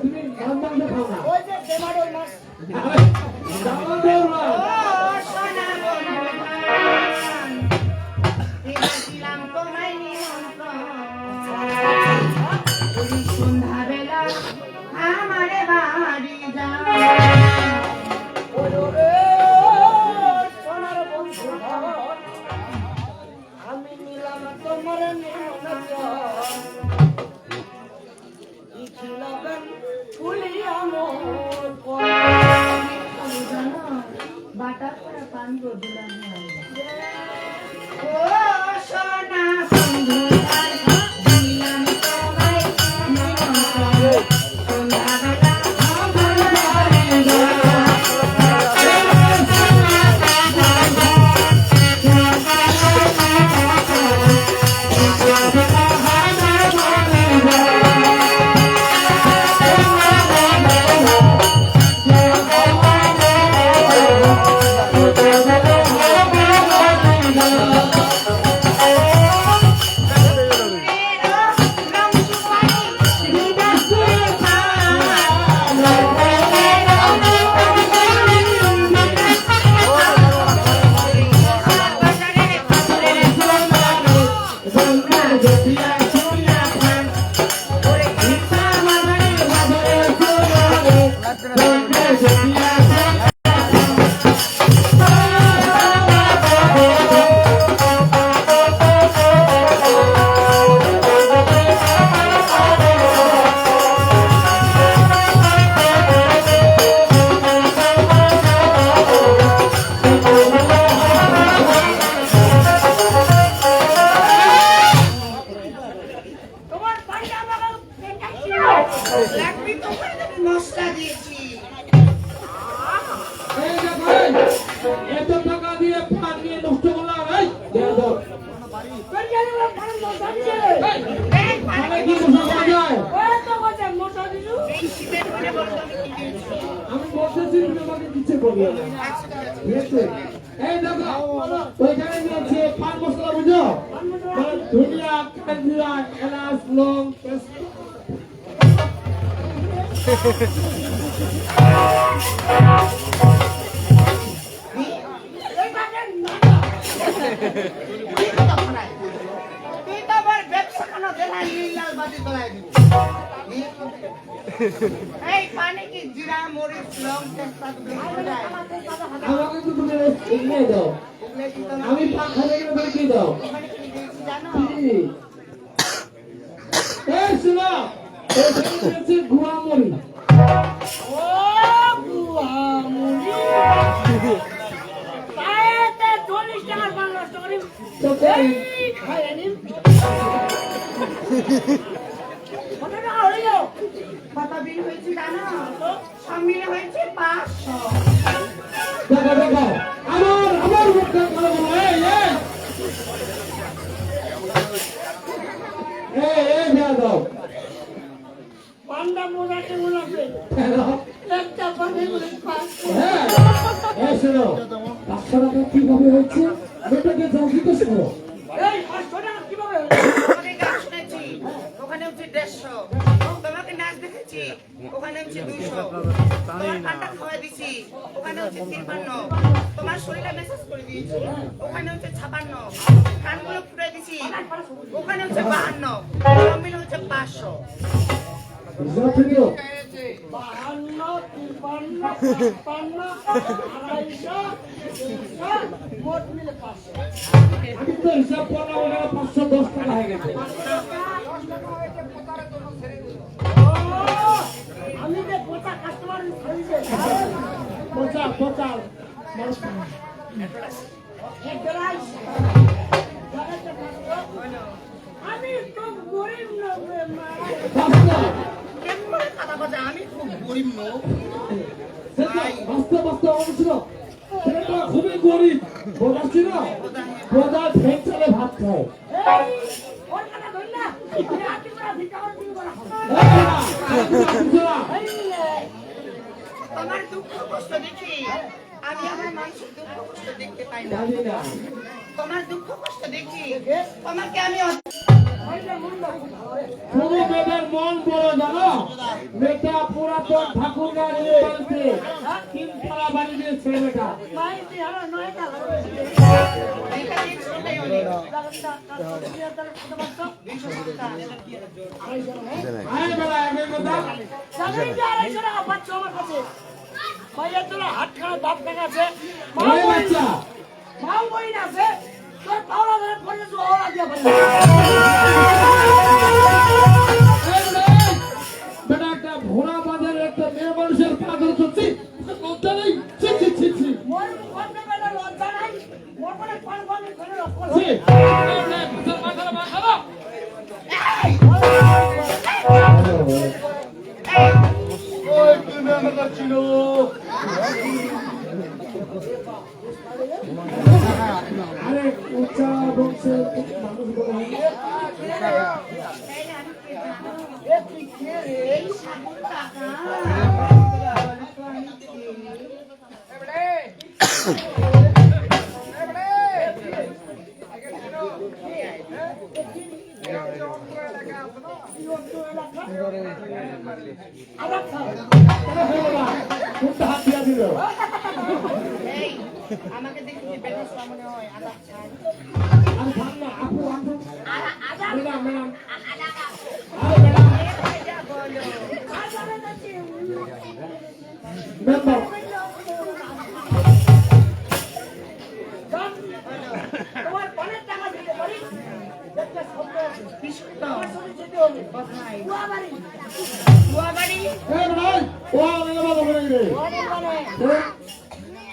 তুমি মাছ মাংস খাও না ওই যে ওই মাছ। এই পানি কি জিরা মরিচ লং তেজপাত আমাকে তো তুমি এগিয়ে আমি খাবে গেলে তুমি কি 40 টাকার পান নষ্ট করি তো কই? এই খাইয়ে নিন কত টাকা হইল কত বিল হয়েছে জানো সব মিলে হয়েছে পাঁচশো দেখো দেখো আমার আমার মুখটা ভালো বলো? একটা পানি বলে পাঁচ হ্যাঁ। শোনো পাঁচশো কীভাবে হয়েছে? এটাকে যাও জিজ্ঞেস করো? ওখানে হচ্ছে হচ্ছে দুইশো। তোমার ঠান্ডা খাওয়াই দিছি। ওখানে হচ্ছে তিপ্পান্ন তোমার শরীরে করে দিয়েছি। ওখানে হচ্ছে ছাপান্ন। কানগুলো ফুটে দিছি। ওখানে হচ্ছে বাহান্ন। মিলে হচ্ছে পাঁচশো। বাহান্ন তিপ্পান্ন ছাপ্পান্ন আড়াইশো মোট মিলে পাঁচশো আমি তো হিসাব করলাম ওখানে পাঁচশো দশ টাকা হয়ে গেছে। আমি যে গোটা কাস্টমার পচার পচার আমি তো গরিব লোক রে মা। পাঁচটা কেমন করে কথা আমি খুব গরিব লোক। খুবই গরিব বোঝাচ্ছি না বোঝা ভেঙ চালে ভাত খায় এই, ওর কথা ধর না। এই হাতি করা ভিক্ষা করে তুমি করা হবে। এই রে, তোমার দুঃখ কষ্ট দেখি আমি আমার মানুষের দুঃখ কষ্ট দেখতে পাই না। তোমার দুঃখ কষ্ট দেখি তোমাকে আমি শুধু মেয়েদের মন বড় জানো? মেয়েটা পুরাতন ঠাকুরগাঁ বাড়িতে তিনতলা বাড়ি দিয়েছে হাত খানা দাঁত দেখা আছে। ওই বাচ্চা। মাও বই আছে বেটা, একটা ঘোড়া বাঁধের একটা মেয়ে মানুষের পা ধরে চলছি লজ্জা নেই ছি ছি ছি ছি মোর আমাকে দেখে থাম আপু আপু ম্যাডাম ম্যাডাম মেম্বার এই ভাই ও আমাকে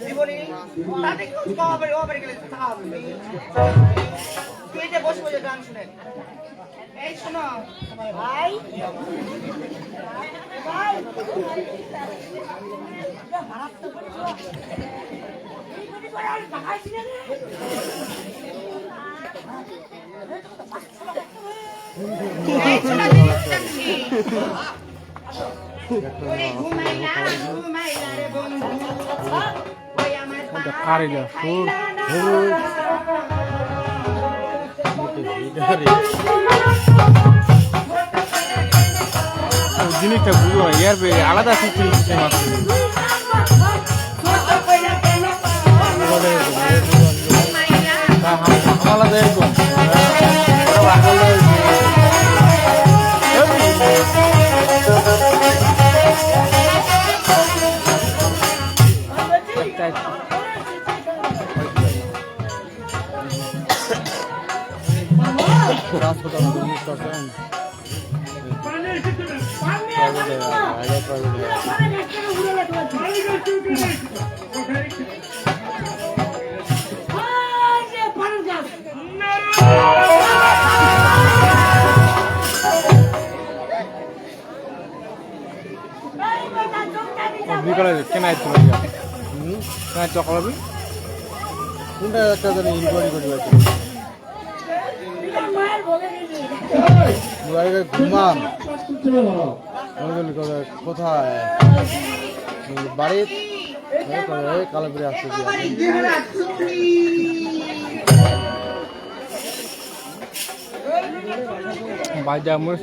দিবনি তাতে কি কোয়াবাড়ি কোয়াবাড়ি গেলে টাকা হবে। নি? তুই যে বসে বসে গান শুনে। এই শোনো। ভাই। ভাই। ভাড়া কারিলা, ফুল, জিনিসটা বুঝব না ইয়ার আলাদা আছে আলাদা এরকম একটা জানি ইনকোয়ারি করি আছে বাড়িতে ঘুমাম চলে ধরো আমি বলি কোথায় বাড়ির কালাপুরে আসছে বাজা মই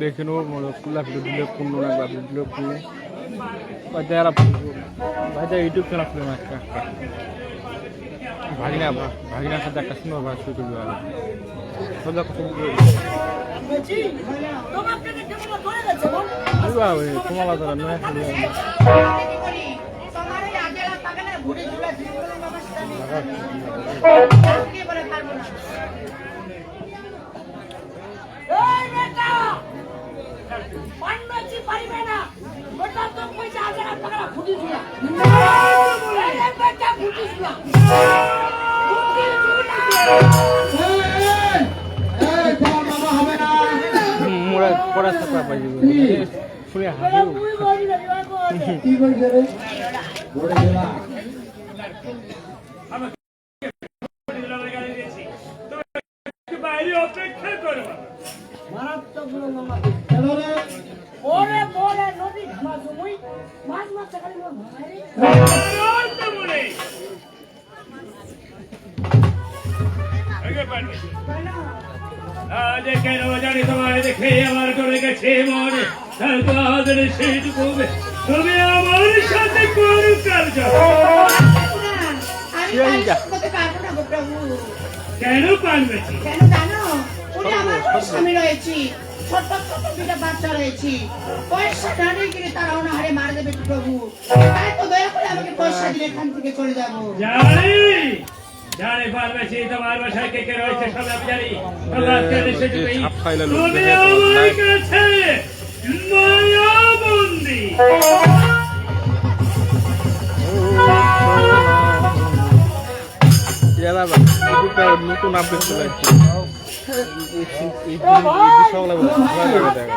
দেখিনো মানে কুলা ভিডিও দিলে কোন না বা ভিডিও কোন বাজা ইউটিউব খুলে মাছ একটা। ভাগিনা ভাগিনার সাথে একটা সুন্দর ভাই শুরু করবে আর। তোমার নয় পারব না। তো পয়সা না তোমার মামা হবে না মোড়া পড়া থাকা পাই যাবে শুনে হাসি তুই বলি না বিবাহ করতে কি করেছে রে তাদের সেইটুকু তবে আমার সাথে কোন প্রভু কেন পারবে কেন জানো উনি আমার স্বামী রয়েছি। ছোট্ট ছোট্ট দুটা বাচ্চা রয়েছি পয়সা না নিয়ে গেলে তারা অনাহারে মারা দেবে প্রভু তাই তো দয়া করে আমাকে পয়সা দিলে এখান থেকে চলে যাব জানি জানি পারবেছি তোমার বাসায় কে কে রয়েছে সব আমি জানি আল্লাহ কেন ফাইলে লোক তুমি আমার কাছে মায়া বন্দি নতুন আপডেট চলে আসছে দেখা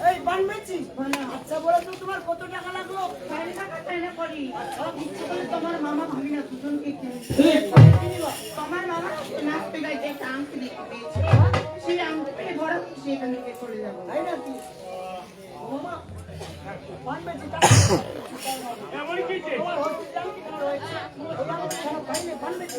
এই বানবেছি আচ্ছা বলো তো তোমার কত টাকা লাগল? চারি টাকা চাই না করি ইচ্ছে করে তোমার মামা ভাবি না দুজনকে তোমার মামা নাচতে গাইতে একটা আংটি দেখতে পেয়েছে সেই আংটি পেয়ে বড় খুশি এখান থেকে চলে যাব তাই না কি মামা বানবেছি টাকা এমন কিছু তোমার হসপিটাল ঠিকানা রয়েছে বানবেছি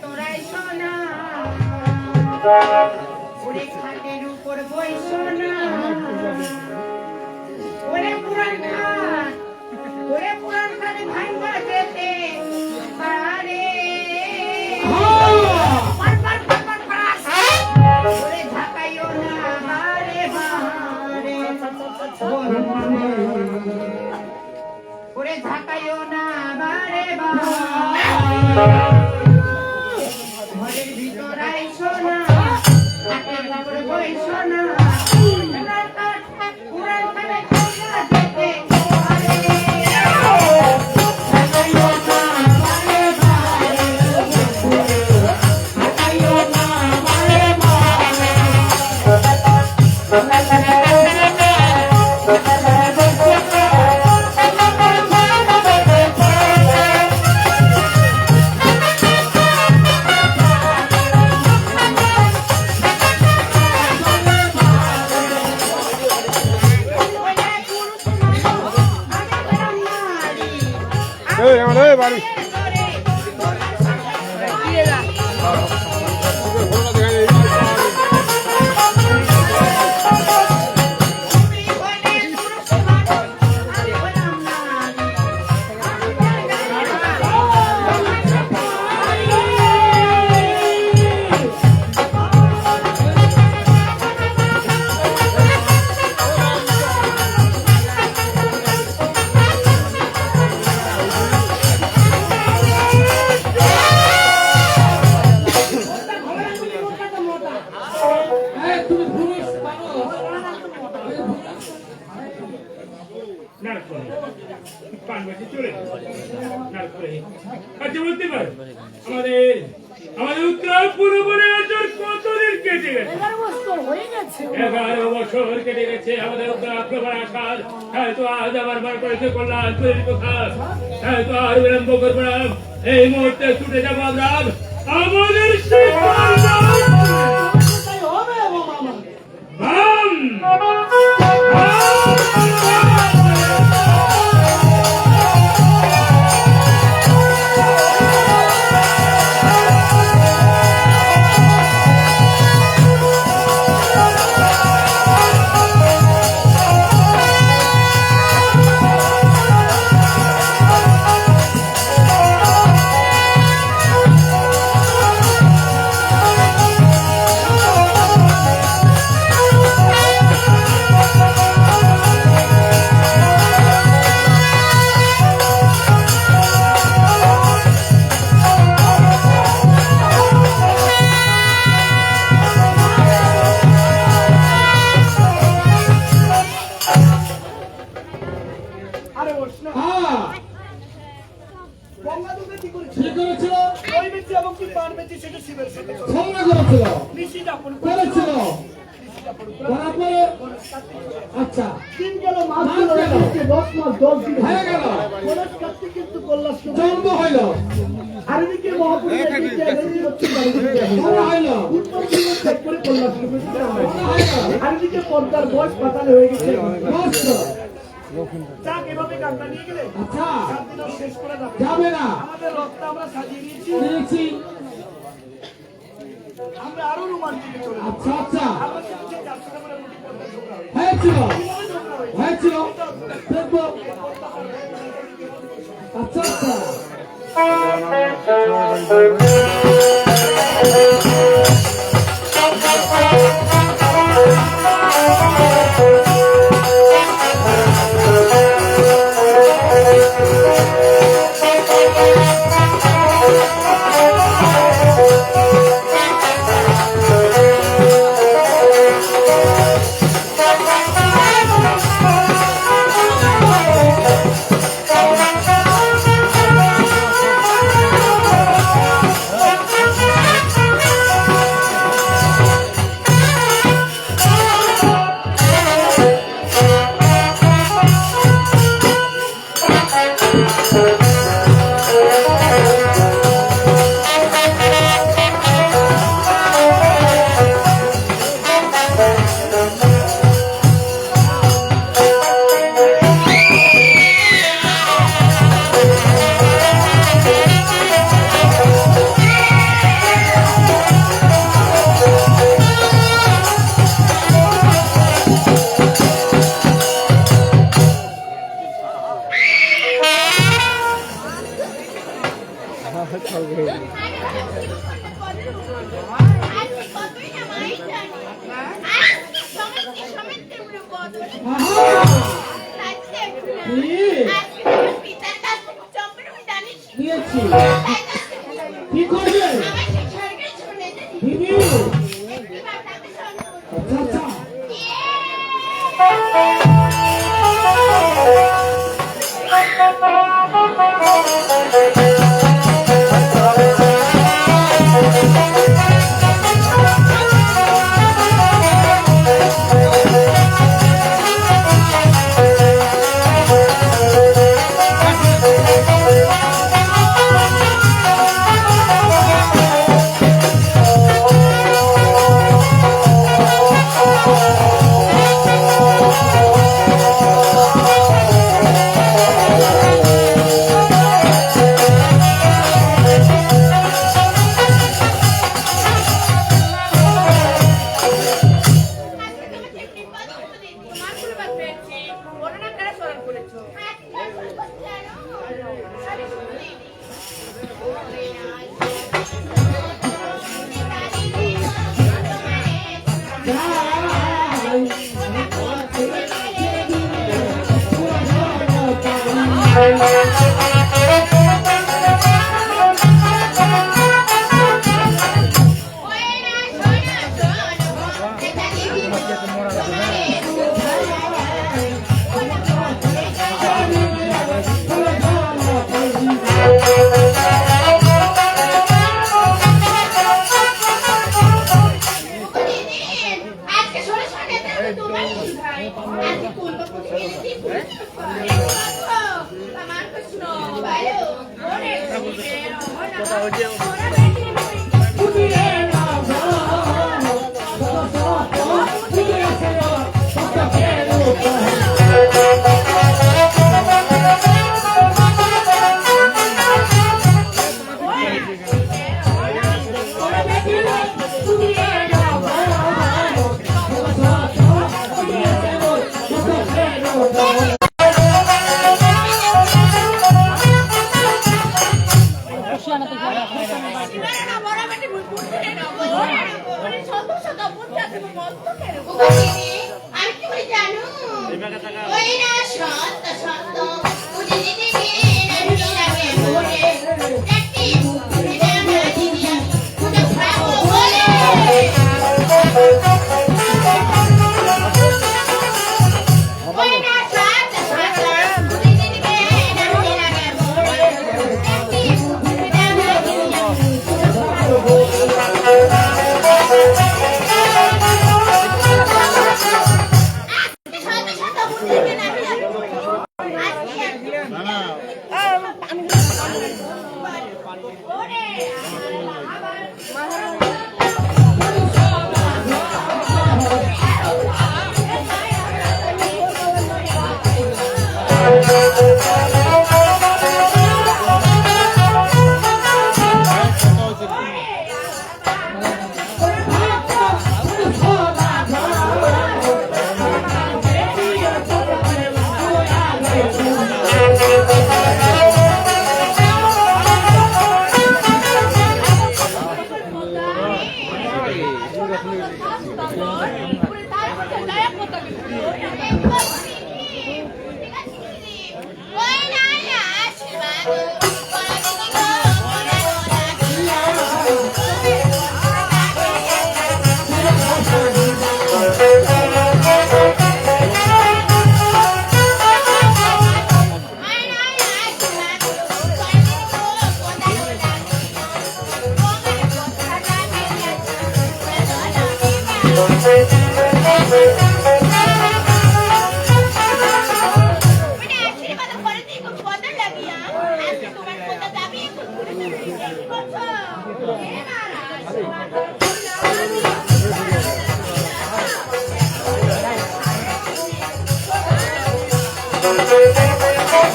ঘরের ভিতর আইসো না ওরে খাটের উপর বইসো না ওরে পুরান খাট ওরে পুরান খাটে ভাঙ্গা যেতে পারে। ওরে না বারে আইসো না? দিন গেল মাস গেল দশ মাস দশ দিন হয়ে গেল। কলেজ কাটতে কিন্তু কল্যাণ জন্ম হইল। আর এদিকে। বড় হইল। আর এদিকে পর্দার বয়স পাতালে হয়ে গেছে। যাক এভাবে গানটা নিয়ে গেলে আচ্ছা। সাত দিনও শেষ করে যাবে যাবে না। আমাদের রথটা আমরা সাজিয়ে নিয়েছি। আমরা আরও রোমান্টিকে চলে আচ্ছা আচ্ছা। হয়েছিল? হয়েছিল। দেখব। আচ্ছা আচ্ছা। দিয়েছি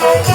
কি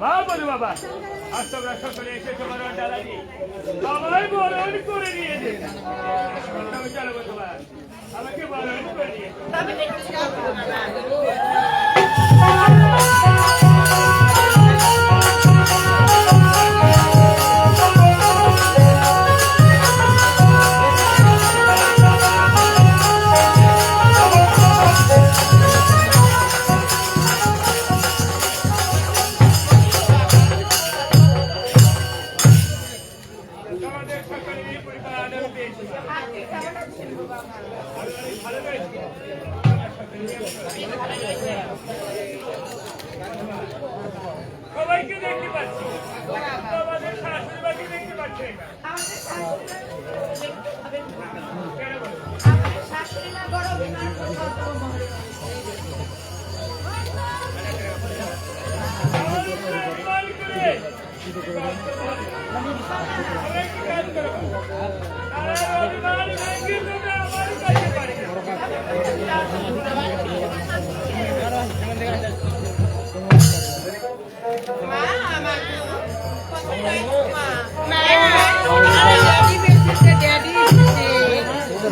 বাবুর বাবা আজ তোমরা সকলে এসে তোমার ডালাজি বাবাই বরণ করে নিয়ে দে চলো তোমার আমাকে বরণ করে নিয়ে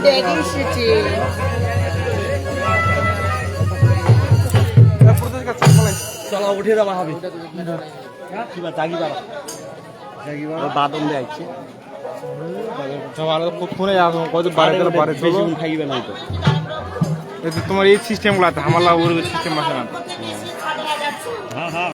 ড্যাডি এসেছে চলো উঠে যাওয়া হবে। কিবা জাগি বাবা জাগি বাবা বাদম দেয়াইছে ফোনে কত বারে গেলে বারে চলো খাইবে না তো তোমার এই সিস্টেমগুলো হামালা ওর সিস্টেম আছে না?